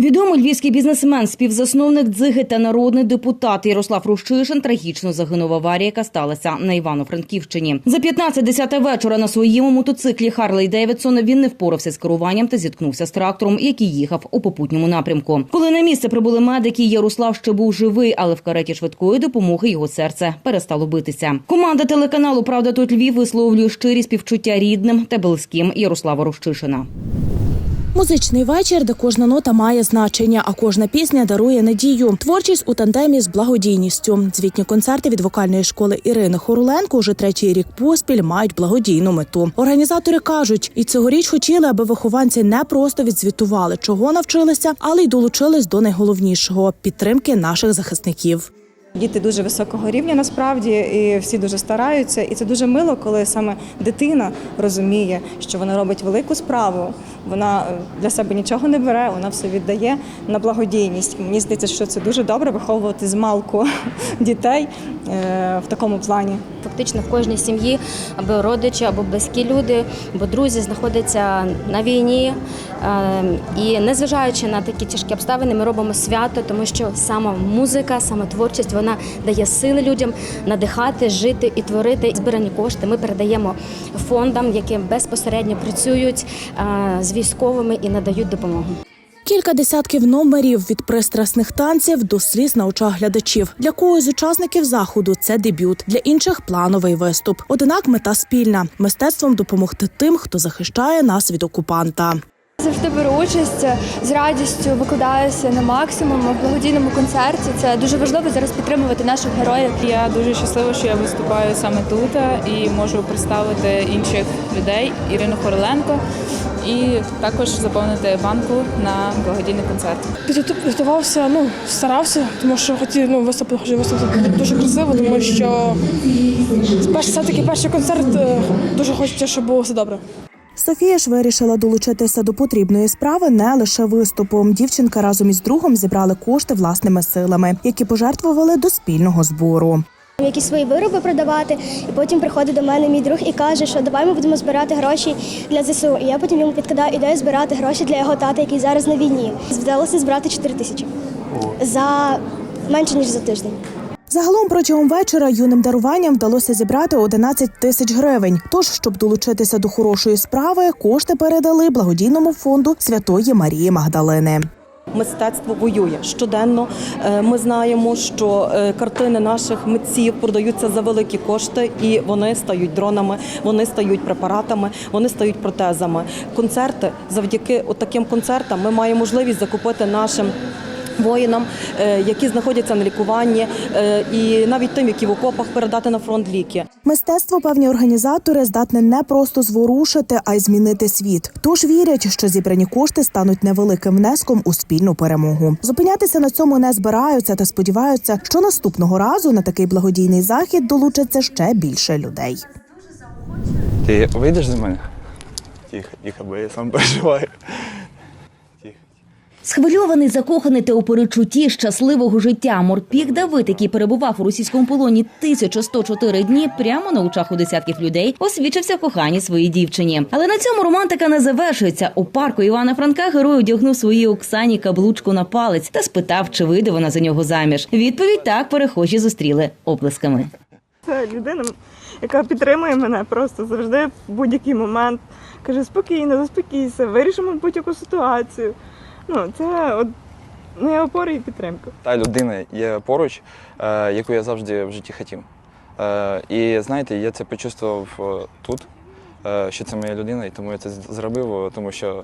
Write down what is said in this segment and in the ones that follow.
Відомий львівський бізнесмен, співзасновник дзиги та народний депутат Ярослав Рущишин трагічно загинув в аварії, яка сталася на Івано-Франківщині. За 15-10 вечора на своєму мотоциклі Харлей Девідсон він не впорався з керуванням та зіткнувся з трактором, який їхав у попутньому напрямку. Коли на місце прибули медики, Ярослав ще був живий, але в кареті швидкої допомоги його серце перестало битися. Команда телеканалу Правда тут Львів висловлює щирі співчуття рідним та близьким Ярослава Рущишина. Музичний вечір, де кожна нота має значення, а кожна пісня дарує надію. Творчість у тандемі з благодійністю. Звітні концерти від вокальної школи Ірини Хоруленко уже третій рік поспіль мають благодійну мету. Організатори кажуть, і цьогоріч хотіли, аби вихованці не просто відзвітували, чого навчилися, але й долучились до найголовнішого підтримки наших захисників. Діти дуже високого рівня насправді, і всі дуже стараються. І це дуже мило, коли саме дитина розуміє, що вона робить велику справу. Вона е, для себе нічого не бере, вона все віддає на благодійність. Мені здається, що це дуже добре виховувати з малку дітей в такому плані. Фактично в кожній сім'ї або родичі, або близькі люди, або друзі знаходяться на війні. Е, І незважаючи на такі тяжкі обставини, ми робимо свято, тому що саме музика, саме творчість вона дає сили людям надихати, жити і творити. Збирані кошти ми передаємо фондам, які безпосередньо працюють е, з військовими і надають допомогу. Кілька десятків номерів від пристрасних танців до сліз на очах глядачів. Для когось з учасників заходу це дебют, для інших плановий виступ. Однак мета спільна мистецтвом допомогти тим, хто захищає нас від окупанта. Завжди беру участь з радістю, викладаюся на максимум в благодійному концерті. Це дуже важливо зараз підтримувати наших героїв. Я дуже щаслива, що я виступаю саме тут і можу представити інших людей Ірину Хороленко і також заповнити банку на благодійний концерт. Підготувався, ну старався, тому що хотів ну виступ хочу виступити дуже красиво, тому що перший все-таки перший концерт е, дуже хочеться, щоб було все добре. Софія ж вирішила долучитися до потрібної справи не лише виступом. Дівчинка разом із другом зібрали кошти власними силами, які пожертвували до спільного збору. якісь свої вироби продавати, і потім приходить до мене мій друг і каже, що давай ми будемо збирати гроші для ЗСУ. І я потім йому підкидаю ідею збирати гроші для його тата, який зараз на війні. Вдалося збирати 4 тисячі за менше ніж за тиждень. Загалом протягом вечора юним даруванням вдалося зібрати 11 тисяч гривень. Тож, щоб долучитися до хорошої справи, кошти передали благодійному фонду Святої Марії Магдалини. Мистецтво воює щоденно. Е, Ми знаємо, що е, картини наших митців продаються за великі кошти, і вони стають дронами, вони стають препаратами, вони стають протезами. Концерти завдяки таким концертам ми маємо можливість закупити нашим. Воїнам, е, які знаходяться на лікуванні, е, і навіть тим, які в окопах передати на фронт ліки. Мистецтво певні організатори здатне не просто зворушити, а й змінити світ. Тож вірять, що зібрані кошти стануть невеликим внеском у спільну перемогу. Зупинятися на цьому не збираються та сподіваються, що наступного разу на такий благодійний захід долучаться ще більше людей. Ти вийдеш за мене? Тихо, тихо, бо я сам переживаю. Схвильований, закоханий та у перечутті щасливого життя Морпік Давид, який перебував у російському полоні 1104 дні, прямо на очах у десятків людей освічився в коханні своїй дівчині. Але на цьому романтика не завершується. У парку Івана Франка герой одягнув своїй Оксані каблучку на палець та спитав, чи вийде вона за нього заміж. Відповідь так перехожі зустріли оплесками. Це людина, яка підтримує мене просто завжди в будь-який момент. Каже, спокійно, заспокійся, вирішимо будь-яку ситуацію. Ну, це от моя опора і підтримка. Та людина є поруч, е, яку я завжди в житті хотів. Е, І знаєте, я це почувствував е, тут, е, що це моя людина, і тому я це зробив, е, тому що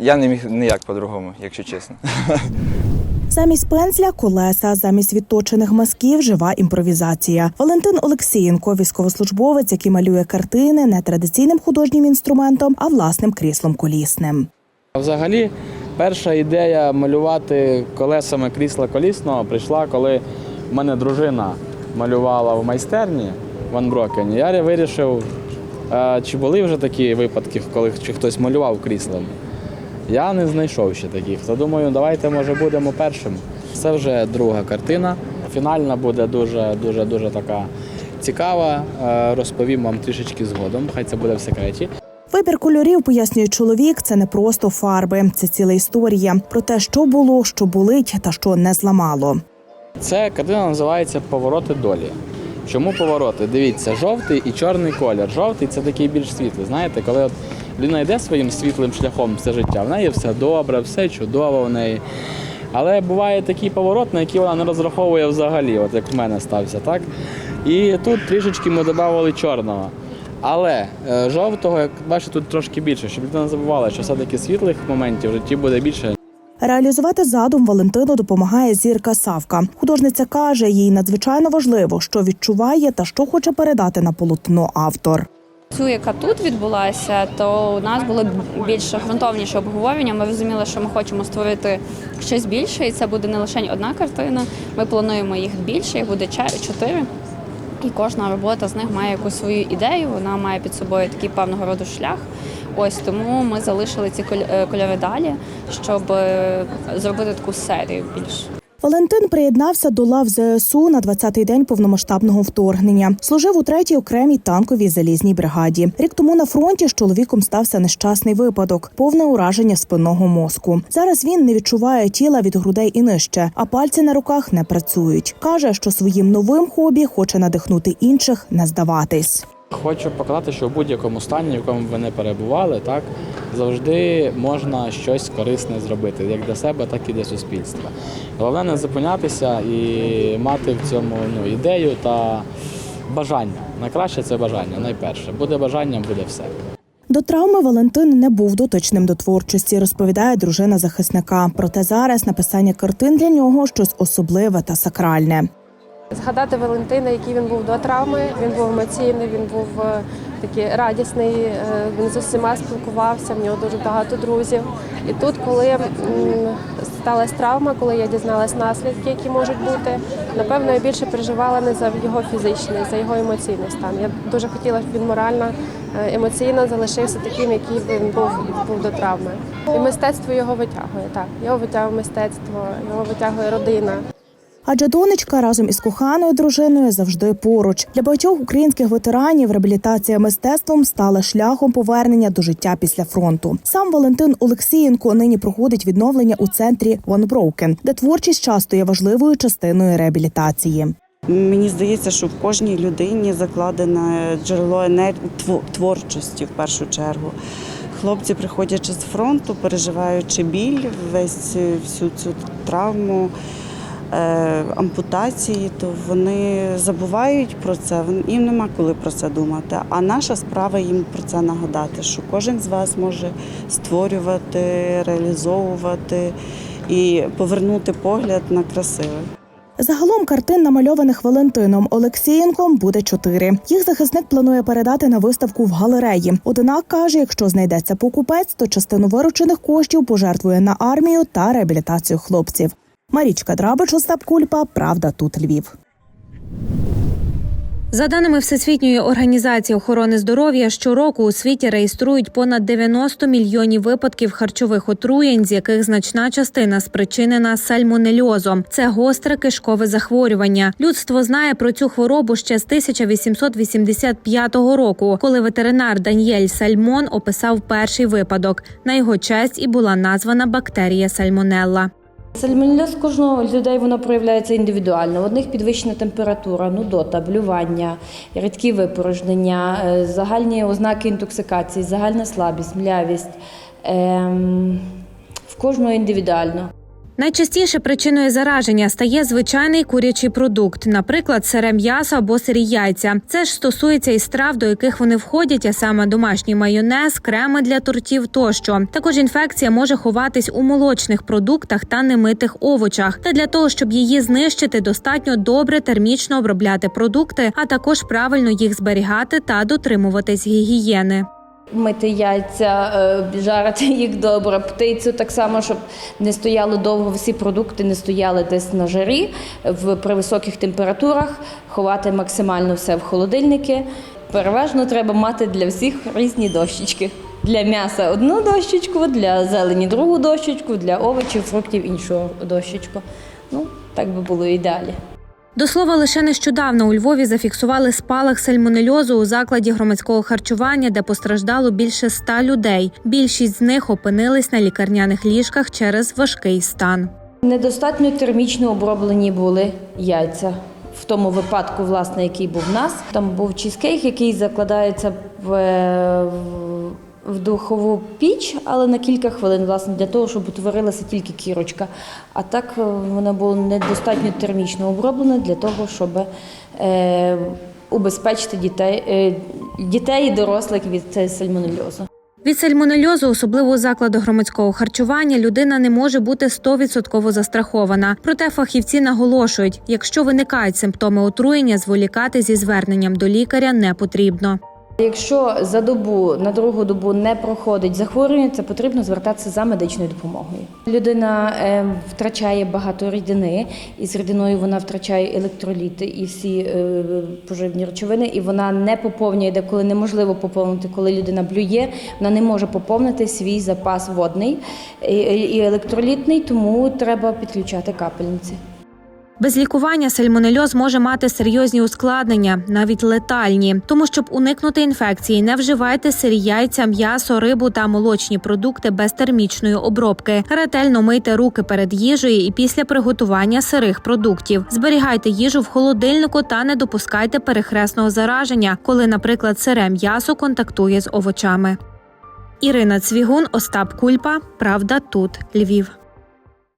я не міг ніяк по-другому, якщо чесно. Замість пензля колеса, замість відточених мазків жива імпровізація. Валентин Олексієнко, військовослужбовець, який малює картини не традиційним художнім інструментом, а власним кріслом колісним. Взагалі, перша ідея малювати колесами крісла колісного прийшла, коли в мене дружина малювала в майстерні в Анброкені. Я вирішив, чи були вже такі випадки, коли чи хтось малював кріслом. Я не знайшов ще таких. То думаю, давайте може будемо першим. Це вже друга картина. Фінальна буде дуже дуже дуже така цікава. Е, Розповім вам трішечки згодом. Хай це буде в секреті. Вибір кольорів, пояснює чоловік, це не просто фарби, це ціла історія про те, що було, що болить та що не зламало. Це картина називається Повороти долі. Чому повороти? Дивіться, жовтий і чорний колір. Жовтий це такий більш світлий. Знаєте, коли от людина йде своїм світлим шляхом все життя, в неї все добре, все чудово в неї. Але буває такий поворот, на який вона не розраховує взагалі, от як в мене стався, так? І тут трішечки ми додавали чорного. Але е, жовтого, як бачите, тут трошки більше, щоб людина не забувала, що все-таки світлих моментів в житті буде більше, Реалізувати задум Валентину допомагає зірка Савка. Художниця каже, їй надзвичайно важливо, що відчуває та що хоче передати на полотно автор. Цю, яка тут відбулася, то у нас було більш ґрунтовніше обговорення. Ми розуміли, що ми хочемо створити щось більше, і це буде не лише одна картина. Ми плануємо їх більше, їх буде чотири. І кожна робота з них має якусь свою ідею. Вона має під собою такий певного роду шлях. Ось тому ми залишили ці е, кольори далі, щоб е, зробити таку серію більше. Валентин приєднався до лав ЗСУ на 20-й день повномасштабного вторгнення. Служив у третій окремій танковій залізній бригаді. Рік тому на фронті з чоловіком стався нещасний випадок, повне ураження спинного мозку. Зараз він не відчуває тіла від грудей і нижче, а пальці на руках не працюють. каже, що своїм новим хобі хоче надихнути інших не здаватись. Хочу показати, що в будь-якому стані, в якому ви не перебували, так завжди можна щось корисне зробити, як для себе, так і для суспільства. Головне не зупинятися і мати в цьому ну, ідею та бажання. Найкраще це бажання, найперше. Буде бажання, буде все. До травми Валентин не був дотичним до творчості, розповідає дружина захисника. Проте зараз написання картин для нього щось особливе та сакральне. Згадати Валентина, який він був до травми, він був емоційний, він був е, такий радісний, е, він з усіма спілкувався, в нього дуже багато друзів. І тут, коли сталася травма, коли я дізналась наслідки, які можуть бути, напевно, я більше переживала не за його фізичний, за його емоційний стан. Я дуже хотіла, щоб він морально, е, емоційно залишився таким, який він був, був до травми. І мистецтво його витягує. Так, його витягує мистецтво, його витягує родина. Адже донечка разом із коханою дружиною завжди поруч. Для багатьох українських ветеранів реабілітація мистецтвом стала шляхом повернення до життя після фронту. Сам Валентин Олексієнко нині проходить відновлення у центрі Broken, де творчість часто є важливою частиною реабілітації. Мені здається, що в кожній людині закладене джерело енергії творчості в першу чергу. Хлопці, приходячи з фронту, переживаючи біль, весь всю цю травму. Е, Ампутації, то вони забувають про це. Їм нема коли про це думати. А наша справа їм про це нагадати, що кожен з вас може створювати, реалізовувати і повернути погляд на красиве. Загалом картин, намальованих Валентином Олексієнком, буде чотири. Їх захисник планує передати на виставку в галереї. Однак каже, якщо знайдеться покупець, то частину виручених коштів пожертвує на армію та реабілітацію хлопців. Марічка Драбич, Остап Кульпа, Правда, тут Львів. За даними Всесвітньої організації охорони здоров'я, щороку у світі реєструють понад 90 мільйонів випадків харчових отруєнь, з яких значна частина спричинена сальмонельозом. Це гостре кишкове захворювання. Людство знає про цю хворобу ще з 1885 року, коли ветеринар Даніель Сальмон описав перший випадок. На його честь і була названа бактерія сальмонелла. Сальмонельоз кожного людей воно проявляється індивідуально. В одних підвищена температура, нудота, блювання, рідкі випорожнення, е, загальні ознаки інтоксикації, загальна слабість, млявість. Ем, в кожного індивідуально. Найчастіше причиною зараження стає звичайний курячий продукт, наприклад, сире м'ясо або сирі яйця. Це ж стосується і страв, до яких вони входять, а саме домашній майонез, креми для тортів тощо. Також інфекція може ховатись у молочних продуктах та немитих овочах. Та для того, щоб її знищити, достатньо добре термічно обробляти продукти, а також правильно їх зберігати та дотримуватись гігієни. Мити яйця, е, жарити їх добре, птицю так само, щоб не стояло довго, всі продукти не стояли десь на жарі в, при високих температурах, ховати максимально все в холодильники. Переважно треба мати для всіх різні дощечки. Для м'яса одну дощечку, для зелені другу дощечку, для овочів, фруктів іншу дощечку. Ну, так би було ідеалі. До слова, лише нещодавно у Львові зафіксували спалах сальмонельозу у закладі громадського харчування, де постраждало більше ста людей. Більшість з них опинились на лікарняних ліжках через важкий стан. Недостатньо термічно оброблені були яйця. В тому випадку, власне, який був в нас, там був чізкейк, який закладається в, в, духову піч, але на кілька хвилин, власне, для того, щоб утворилася тільки кірочка. А так е, воно було недостатньо термічно оброблене для того, щоб е, убезпечити дітей, е, дітей і дорослих від цієї сальмонельозу. Від сальмонельозу, особливо у закладах громадського харчування, людина не може бути 100% застрахована. Проте фахівці наголошують, якщо виникають симптоми отруєння, зволікати зі зверненням до лікаря не потрібно. Якщо за добу на другу добу не проходить захворювання, це потрібно звертатися за медичною допомогою. Людина е, втрачає багато рідини, і з рідиною вона втрачає електроліти і всі е, поживні речовини, і вона не поповнює, де коли неможливо поповнити, коли людина блює, вона не може поповнити свій запас водний і, і електролітний, тому треба підключати капельниці. Без лікування сальмонельоз може мати серйозні ускладнення, навіть летальні. Тому, щоб уникнути інфекції, не вживайте сирі яйця, м'ясо, рибу та молочні продукти без термічної обробки. Ретельно мийте руки перед їжею і після приготування сирих продуктів. Зберігайте їжу в холодильнику та не допускайте перехресного зараження, коли, наприклад, сире м'ясо контактує з овочами. Ірина Цвігун, Остап Кульпа. Правда, тут Львів.